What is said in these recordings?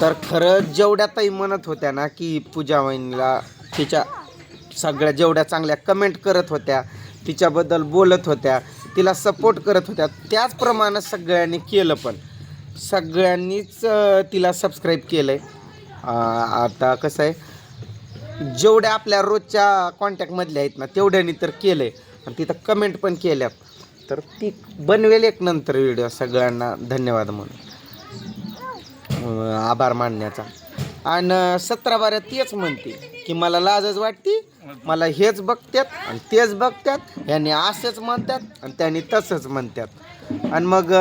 तर खरं जेवढ्या ताई म्हणत होत्या ना की पूजा वहिनीला तिच्या सगळ्या जेवढ्या चांगल्या कमेंट करत होत्या तिच्याबद्दल बोलत होत्या तिला सपोर्ट करत होत्या त्याचप्रमाणे सगळ्यांनी केलं पण. सगळ्यांनीच तिला सबस्क्राईब केलं आहे आता कसं आहे जेवढ्या आपल्या रोजच्या कॉन्टॅक्टमधल्या आहेत ना तेवढ्यांनी तर केलं आहे आणि तिथं कमेंट पण केल्यात. तर ती बनवेल एक नंतर व्हिडिओ सगळ्यांना धन्यवाद म्हणून. आभार मानण्याचा. आणि सतरा बारा तेच म्हणते की मला लाजच वाटते मला हेच बघतात आणि तेच बघतात यांनी असंच म्हणतात आणि त्यांनी तसंच म्हणतात आणि मग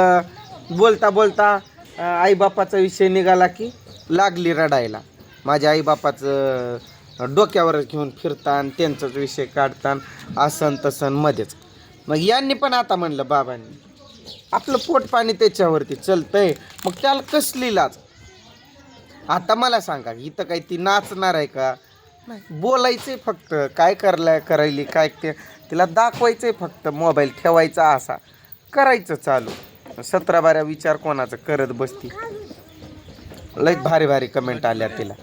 बोलता बोलता आईबापाचा विषय निघाला की लागली रडायला. माझ्या आईबापाचं डोक्यावरच डोक्यावर घेऊन फिरतान त्यांचाच विषय काढतान असन तसन मध्येच. मग यांनी पण आता म्हणलं बाबांनी आपलं पोट पाणी त्याच्यावरती चलतंय. मग त्याला कसली लाच आता मला सांगा इथं काही ती नाचणार आहे का? नाही बोलायचंय फक्त. काय करलाय करायली काय ते तिला दाखवायचंय फक्त मोबाईल ठेवायचा असा. करायचं चालू. सतरा बारा विचार कोणाचा करत बसती. लय भारी भारी कमेंट आल्या तिला.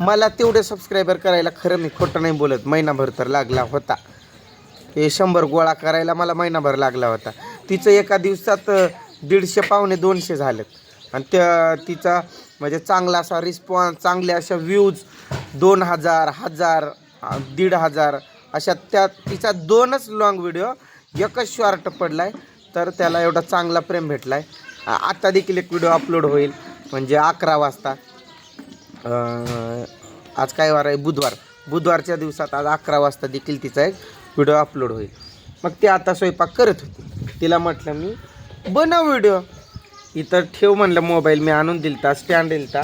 मला तेवढे सबस्क्रायबर करायला खरं मी खोटं नाही बोलत. महिनाभर तर लागला होता. हे शंभर गोळा करायला मला महिनाभर लागला होता. तिचं एका दिवसात दीडशे पावणे दोनशे झालेत आणि त्या तिचा म्हणजे चांगला असा रिस्पॉन्स चांगले अशा व्ह्यूज दोन हजार हजार दीड हजार अशा त्या तिचा दोनच लॉंग व्हिडिओ एकच शॉर्ट पडला आहे तर त्याला एवढा चांगला प्रेम भेटला आहे आता देखील एक व्हिडिओ अपलोड होईल म्हणजे अकरा वाजता. आज काय वार आहे? बुधवार. बुधवारच्या दिवसात आज अकरा वाजता देखील तिचा एक व्हिडिओ अपलोड होईल. मग ते आता स्वयंपाक करत होती. तिला म्हटलं मी बनव व्हिडिओ इतर ठेव म्हणलं मोबाईल मी आणून दिलता स्टँड दिलता.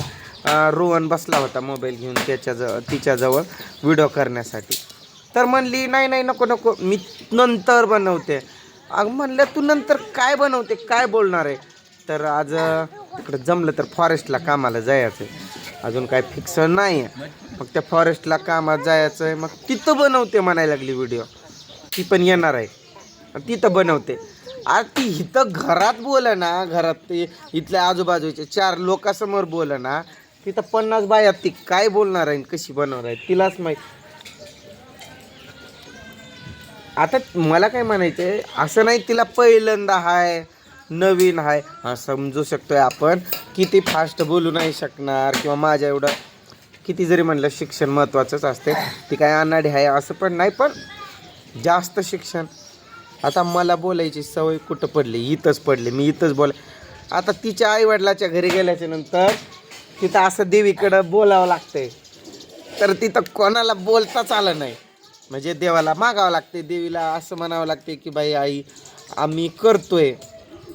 रोहन बसला होता मोबाईल घेऊन त्याच्याजवळ तिच्याजवळ व्हिडिओ करण्यासाठी. तर म्हणली नाही नाही नको नको मी नंतर बनवते. अग म्हणलं तू नंतर काय बनवते काय बोलणार आहे? तर आज इकडं जमलं तर फॉरेस्टला कामाला जायचं आहे अजून काय फिक्स नाही आहे मग त्या फॉरेस्टला कामात जायचं आहे मग तिथं बनवते म्हणायला लागली व्हिडिओ ती पण येणार आहे. तिथं बनवते. अरे ती इथं घरात बोल ना घरात ते इथल्या आजूबाजूचे चार लोकांसमोर बोल ना तिथं पन्नास बाया ती काय बोलणार आहे कशी बनवणार आहे तिलाच माहीत. आता मला काय म्हणायचं आहे असं नाही तिला पहिल्यांदा हाय नवीन हाय हा समजू शकतोय आपण किती फास्ट बोलू नाही शकणार किंवा माझ्या एवढं किती जरी म्हणलं शिक्षण महत्त्वाचंच असते ती काय अनाडी आहे असं पण नाही पण जास्त शिक्षण आता मला बोलायची सवय कुठं पडली? इथंच पडली. मी इथंच बोला आता तिच्या आईवडिलाच्या घरी गेल्याच्यानंतर तिथं असं देवीकडं बोलावं लागतंय. तर तिथं कोणाला बोलताच आलं नाही. म्हणजे देवाला मागावं लागते देवीला असं म्हणावं लागते की बाई आई आम्ही करतोय.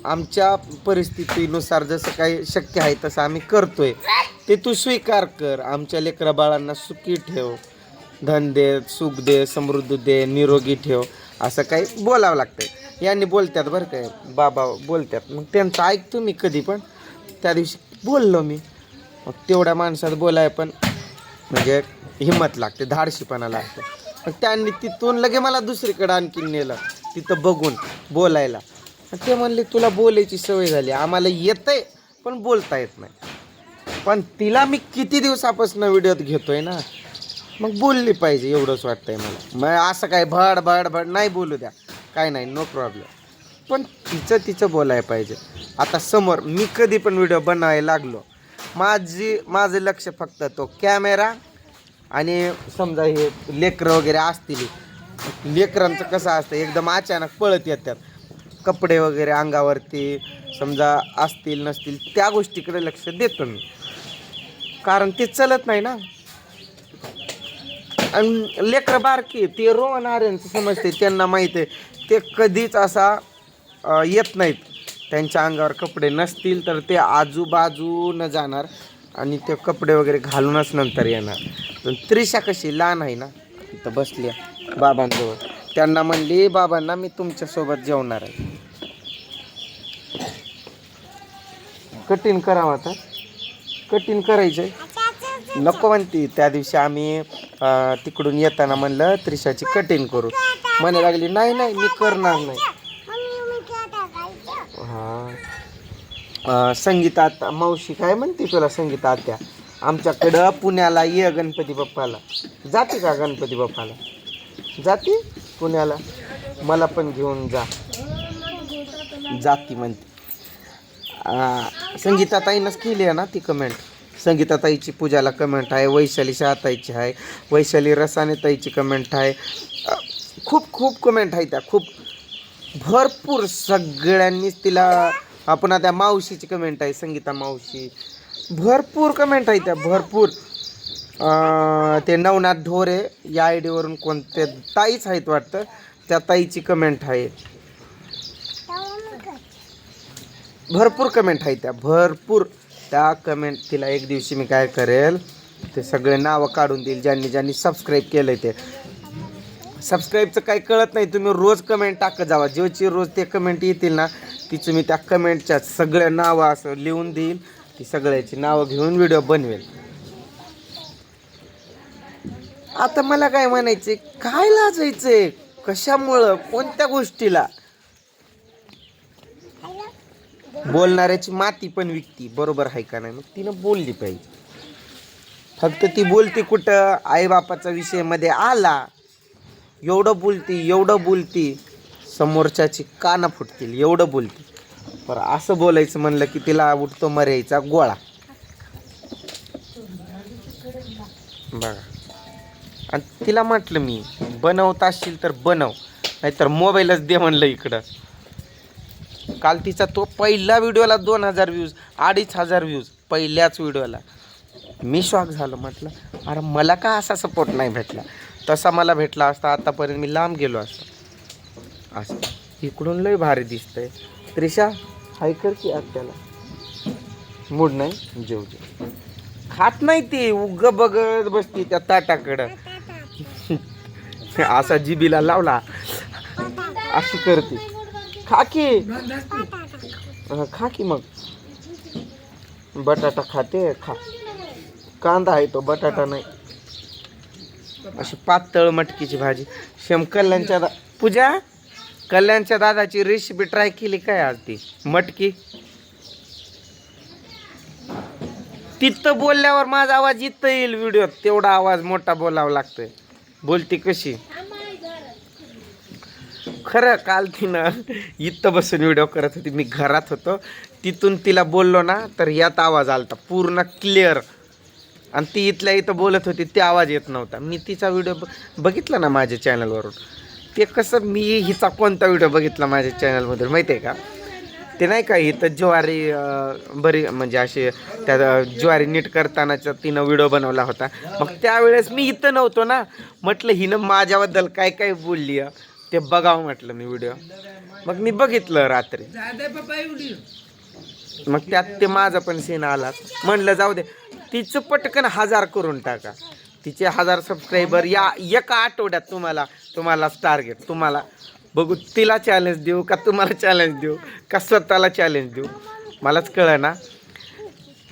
आमच्या परिस्थितीनुसार जसं काही शक्य आहे तसं आम्ही करतोय. ते तू स्वीकार कर. आमच्या लेकरा बाळांना सुखी ठेव. धन दे सुख दे समृद्ध दे निरोगी ठेव. असं काही बोलावं लागतंय. यांनी बोलतात बरं काय बाबा बोलतात मग त्यांचं ऐकतो मी कधी पण. त्या दिवशी बोललो मी. मग तेवढ्या माणसात बोलाय पण म्हणजे हिंमत लागते धाडशीपणा लागते. मग त्यांनी तिथून लगे मला दुसरीकडे आणखीन नेलं तिथं बघून बोलायला. ते म्हणले तुला बोलायची सवय झाली आम्हाला येतंय पण बोलता येत नाही. पण तिला मी किती दिवसापासून व्हिडिओत घेतोय ना मग बोलली पाहिजे एवढंच वाटतंय मला. मग असं काय भड भड भड नाही बोलू द्या. काय नाही नो प्रॉब्लेम पण तिचं तिचं बोलायला पाहिजे. आता समोर मी कधी पण व्हिडिओ बनवायला लागलो माझी माझं लक्ष फक्त तो कॅमेरा आणि समजा हे लेकरं वगैरे असतील लेकरांचं कसं असतं एकदम अचानक पळत येतात. कपडे वगैरे अंगावरती समजा असतील नसतील त्या गोष्टीकडे लक्ष देतो मी. कारण ते चलत नाही ना. आणि लेकरं बारकी ते रोहन आर्यांचं समजते त्यांना माहीत आहे. ते कधीच असा येत नाहीत. त्यांच्या अंगावर कपडे नसतील तर ते आजूबाजूनं जाणार आणि ते कपडे वगैरे घालूनच नंतर येणार. पण त्रिशा कशी लहान आहे ना इथं बसली आहे बाबांजवळ. त्यांना म्हणली बाबांना मी तुमच्यासोबत जेवणार आहे. कठीण करावं आता. कठीण करायचं नको म्हणते त्या दिवशी आम्ही तिकडून येताना म्हणलं त्रिशाची कटिंग करू. म्हणायला लागली नाही नाही मी करणार नाही. हां. संगीता आत्या मावशी काय म्हणते तुला संगीता आत्या? आमच्याकडं पुण्याला ये गणपती बाप्पाला. जाते का गणपती बाप्पाला? जाते पुण्याला? मला पण घेऊन जा. जाती म्हणते. संगीता संगीताताईनंच केली आहे ना ती कमेंट संगीताताईची पूजाला कमेंट आहे वैशाली शहाताईची आहे वैशाली रसानेताईची कमेंट आहे. खूप खूप कमेंट आहे त्या खूप भरपूर सगळ्यांनीच तिला आपण त्या मावशीची कमेंट आहे संगीता मावशी. भरपूर कमेंट आहे त्या भरपूर. ते नवनाथ ढोरे या आय डीवरून कोणते ताईच आहेत वाटतं त्या ताईची कमेंट आहे. भरपूर कमेंट आहे त्या भरपूर. त्या कमेंट तिला एक दिवशी मी काय करेल ते सगळे नावं काढून देईल ज्यांनी ज्यांनी सबस्क्राईब केलं ते. सबस्क्राईबचं काही कळत नाही तुम्ही रोज कमेंट टाकत जावा. जेवची रोज ते कमेंट येतील ना तिचं मी त्या कमेंटच्या सगळ्या नावं असं लिहून देईल ती सगळ्याची नावं घेऊन व्हिडिओ बनवेल. आता मला काय म्हणायचे काय लाजायचं कशामुळं? कोणत्या गोष्टीला? बोलणाऱ्याची माती पण विकती. बरोबर आहे का नाही? मग तिनं बोलली पाहिजे. फक्त ती बोलती कुठं? आईबापाचा विषयमध्ये आला. एवढं बोलती एवढं बोलती. समोरच्याची कानं फुटतील एवढं बोलती. पर असं बोलायचं म्हणलं की तिला उठतो मर्यायचा गोळा. बघा. आणि तिला म्हटलं मी बनवत असशील तर बनव नाहीतर मोबाईलच दे म्हणलं इकडं. काल तिचा तो पहिला व्हिडिओला दोन हजार व्ह्यूज अडीच हजार व्ह्यूज पहिल्याच व्हिडिओला. मी शॉक झालो म्हटलं अरे मला का असा सपोर्ट नाही भेटला? तसा मला भेटला असता आतापर्यंत मी लांब गेलो असतो. असं. इकडून लय भारी दिसतंय. त्रिशा हाय की आत्याला. मूड नाही? जेव जेव. खात नाही ती उग बघत बसती त्या ताटाकडं. असा जिबीला लावला. अशी करते. खा की हा, खा की मग. बटाटा खाते खा. कांदा आहे तो बटाटा नाही. अशी पातळ मटकीची भाजी. शेम कल्याणच्या दा पूजा कल्याणच्या दादाची रेसिपी ट्राय केली काय आज ती? मटकी. तिथं बोलल्यावर माझा आवाज इथं येईल व्हिडिओत तेवढा आवाज मोठा बोलावा लागतोय. बोलती कशी? खरं काल तिनं इथं बसून व्हिडिओ करत होती मी घरात होतो. तिथून तिला बोललो ना तर यात आवाज आलता पूर्ण क्लिअर आणि ती इथल्या इथं बोलत होती ते आवाज येत नव्हता. मी तिचा व्हिडिओ बघितला ना माझ्या चॅनलवरून ते कसं मी हिचा कोणता व्हिडिओ बघितला माझ्या चॅनलमधून माहिती आहे का? ते नाही का इथं ज्वारी बरी म्हणजे असे त्या ज्वारी नीट करतानाचा तिनं व्हिडिओ बनवला होता. मग त्यावेळेस मी इथं नव्हतो ना म्हटलं हिनं माझ्याबद्दल काय काय बोलली आहे, ते बघावं म्हटलं मी व्हिडिओ मग मी बघितलं रात्री. मग त्यात ते माझा पण सीन आला. म्हणलं जाऊ दे. तिचं पटकन हजार करून टाका. तिचे हजार सबस्क्रायबर या एका आठवड्यात तुम्हाला तुम्हाला टार्गेट तुम्हाला. बघू तिला चॅलेंज देऊ का तुम्हाला चॅलेंज देऊ? का स्वतःला चॅलेंज देऊ? मलाच कळ ना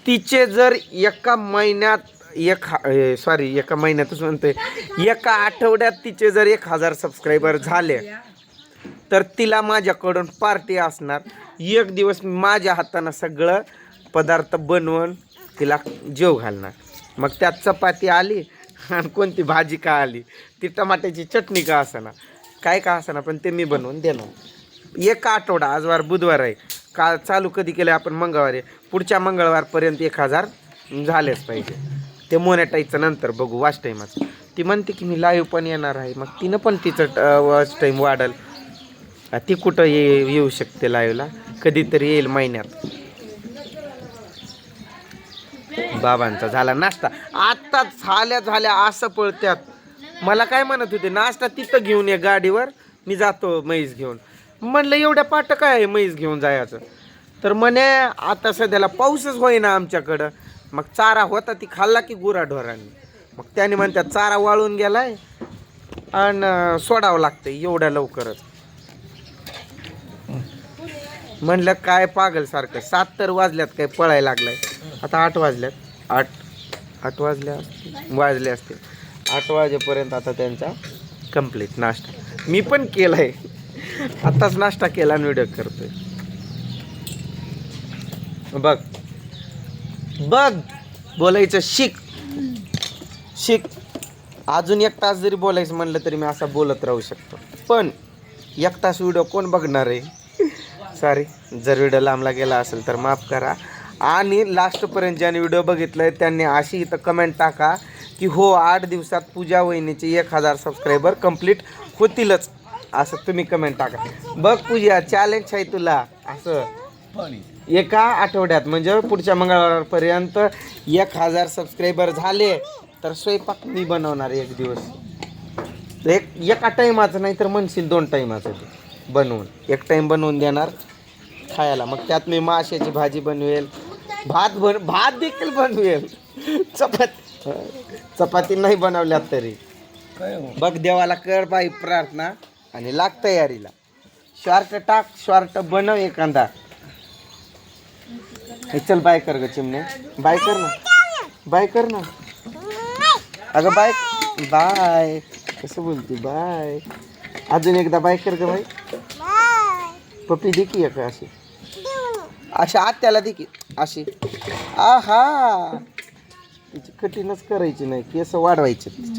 तिचे जर एका महिन्यात एक सॉरी एका महिन्यातच म्हणतोय. एका आठवड्यात तिचे जर एक हजार सबस्क्रायबर झाले तर तिला माझ्याकडून पार्टी असणार. एक दिवस मी माझ्या हातानं सगळं पदार्थ बनवून तिला जेव घालणार. मग त्यात चपाती आली आणि कोणती भाजी का आली? ती टमाट्याची चटणी का असणार काय का असणार पण ते मी बनवून देणार. एक आठवडा आजवार बुधवार आहे. का चालू कधी केलं आपण मंगळवारी? पुढच्या मंगळवारपर्यंत एक हजार झालेच पाहिजे. ते मोनेटाईजचं नंतर बघू वाच टाईमाचं ती म्हणते की मी लाईव्ह पण येणार आहे. मग तिनं पण तिचं वॉच टाईम वाढल. ती कुठं ये येऊ शकते लाईव्हला कधीतरी येईल महिन्यात. बाबांचा झाला नाश्ता. आत्ता झाल्या झाल्या असं पळत्यात. मला काय म्हणत होते नाश्ता तिथं घेऊन ये गाडीवर मी जातो म्हैस घेऊन. म्हणलं एवढ्या पाट काय आहे म्हैस घेऊन जायचं? तर म्हणे आता सध्याला पाऊसच होईना आमच्याकडं. मग चारा होता ती खाल्ला की गुराढोरांनी मग त्याने म्हणतात चारा वाळून गेलाय आणि सोडावं लागतं एवढ्या लवकरच. म्हणलं काय पागल सारखं सात तर वाजल्यात काय पळायला लागलाय. आता आठ वाजल्यात. आठ. आठ वाजल्या वाजले असतील. आठ वाजेपर्यंत आता त्यांचा कंप्लीट नाश्ता. मी पण केलाय. आताच नाश्ता केला आणि व्हिडिओ करतोय. बघ बघ बोलायचं शिक. शिक. अजून एक तास जरी बोलायचं म्हणलं तरी मी असा बोलत राहू शकतो. पण एक तास व्हिडिओ कोण बघणार आहे? सॉरी जर व्हिडिओ लांबला गेला असेल तर माफ करा. आणि लास्टपर्यंत ज्यांनी व्हिडिओ बघितलाय त्यांनी अशी इथं कमेंट टाका की हो आठ दिवसात पूजा वहिनीचे एक हजार सबस्क्रायबर कंप्लीट होतीलच. असं तुम्ही कमेंट टाका. बघ पूजा चॅलेंज आहे तुला. असं. एका आठवड्यात म्हणजे पुढच्या मंगळवारपर्यंत एक हजार सबस्क्रायबर झाले तर स्वयंपाक मी बनवणार एक दिवस. एक एका टाईमाचं नाही तर म्हणशील दोन टाईमाचं ते बनवून. एक टाईम बनवून देणार खायला. मग त्यात मी माशाची भाजी बनवेल भात बन भात देखील बनवेल. चपात चपाती नाही बनवल्यात तरी. बघ देवाला कर बाई प्रार्थना आणि लाग तयारीला. शॉर्ट टाक शॉर्ट बनव एखादा. हे चल बाय कर ग चिमणे. बाय कर ना. बाय कर ना. अगं बाय. बाय. कसं बोलते बाय. अजून एकदा बाय कर ग बाई. पप्पी दे की एक अशी. अशा आत्याला दे की अशी. हा तिची कठीणच करायची नाही केस वाढवायचे. तिचे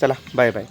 चला बाय बाय.